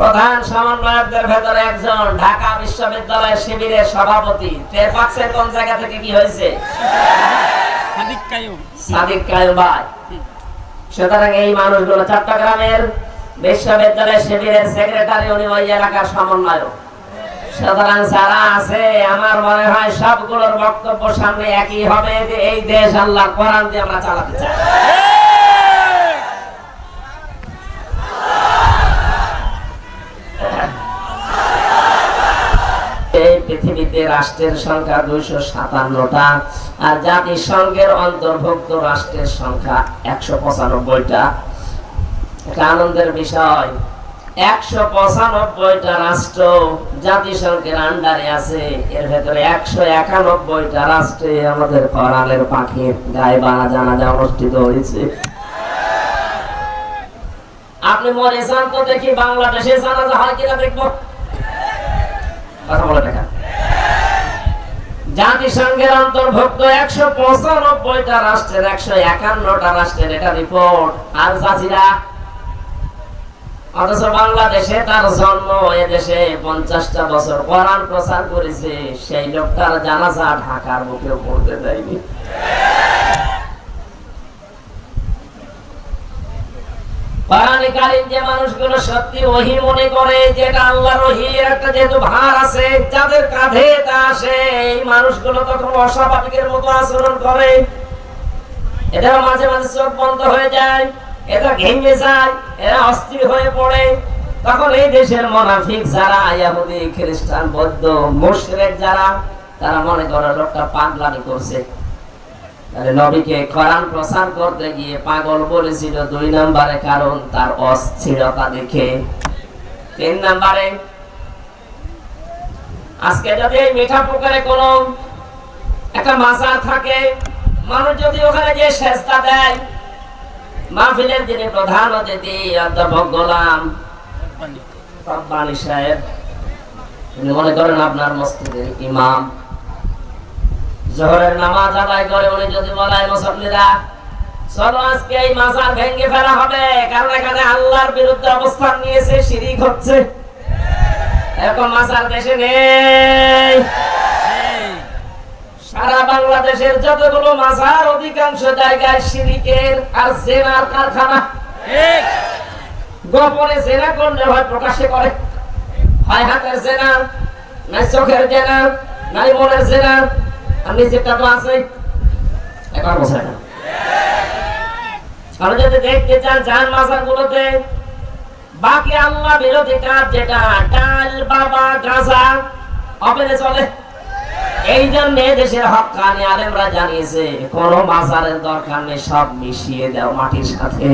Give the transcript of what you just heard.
প্রধান সমন্বয়কদের ভেতরে একজন ঢাকা বিশ্ববিদ্যালয়ের শিবিরের সভাপতি। টের পাচ্ছেন কোন জায়গা থেকে কি হয়েছে? সাদিক কায়ুম। সাদিক কায়ুম ভাই। সুতরাং এই মানুষগুলো চট্টগ্রামের বিশ্ববিদ্যালয়ের শিবিরের সেক্রেটারি উনি ওই এলাকার সমন্বয়ক। সুতরাং যারা আছে আমার মনে হয় সবগুলোর বক্তব্য সামনে একই হবে যে এই দেশ আল্লাহ কোরআন দিয়ে আমরা চালাতে চাই এই পৃথিবীতে রাষ্ট্রের সংখ্যা দুইশো সাতান্নটা আর জাতিসংঘের অন্তর্ভুক্ত রাষ্ট্রের সংখ্যা একশো পঁচানব্বইটা। আনন্দের বিষয়, একশো পঁচানব্বইটা রাষ্ট্র জাতিসংঘের আন্ডারে আছে, এর ভেতরে একশো একানব্বইটা রাষ্ট্রে আমাদের কোরআনের পাখির গায়ে বানা জানাজা অনুষ্ঠিত হয়েছে। আপনি মরে যান তো দেখি বাংলাদেশে জানাজা হয় কিনা দেখব? কথা বলে দেখা। জাতিসংঘের অন্তর্ভুক্ত একশো পঁচানব্বইটা রাষ্ট্রের একশো একান্নটা রাষ্ট্রের এটা রিপোর্ট আর চাষিরা অথচ বাংলাদেশে তার জন্ম এদেশে পঞ্চাশটা বছর কোরআন প্রচার করেছে। সেই লোকটার জানাজা ঢাকার বুকেও পড়তে দেয়নি। তখন এটাও মাঝে মাঝে চোখ বন্ধ হয়ে যায় এটা ঘেমে যায় অস্থির হয়ে পড়ে। তখন এই দেশের মোনাফিক যারা খ্রিস্টান, বৌদ্ধ, মুশরিক যারা, তারা মনে করে লোকটা পাগলামি করছে। তাহলে নবীকে কোরআন প্রচার করতে গিয়ে পাগল বলেছিল দুই নম্বরে কারণ তার অস্থিরতা দেখে। তিন নম্বরে, আজকে যদি এই মিঠা পুকুরে কোন একটা মাজার থাকে, মানুষ যদি ওখানে গিয়ে সেজদা দেয়, মাহফিলের যিনি প্রধান অতিথি, অধ্যাপক গোলাম রব্বানি সাহেব মনে করেন আপনার মসজিদের ইমাম। জোহরের নামাজ আদায় করে, উনি যদি বলেন মুসল্লিরা, চলো আজকে এই মাজার ভেঙে ফেলা হবে। কারণ এখানে আল্লাহর বিরুদ্ধে অবস্থান নিয়েছে, শিরিক হচ্ছে। এখন মাজার দেশে নেই। সারা বাংলাদেশের যতগুলো মাজার, অধিকাংশ জায়গায় শিরিকের আর জেনার কারখানা। গোপনে জেনা করলে হয় প্রকাশ্যে করে? হয় হাতের জেনা নাই চোখের জেনা নাই মনের জেনা তো আছে বসে না যদি দেখতে চান বাকি আল্লাহ বিরোধী কাজ যেটা, ডাল, বাবা, গাঁজা অপেনে চলে? এই জন্য দেশের হকানি আলেমরা জানিয়েছে, কোন মাজারের দরকার নেই, সব মিশিয়ে দাও মাটির সাথে।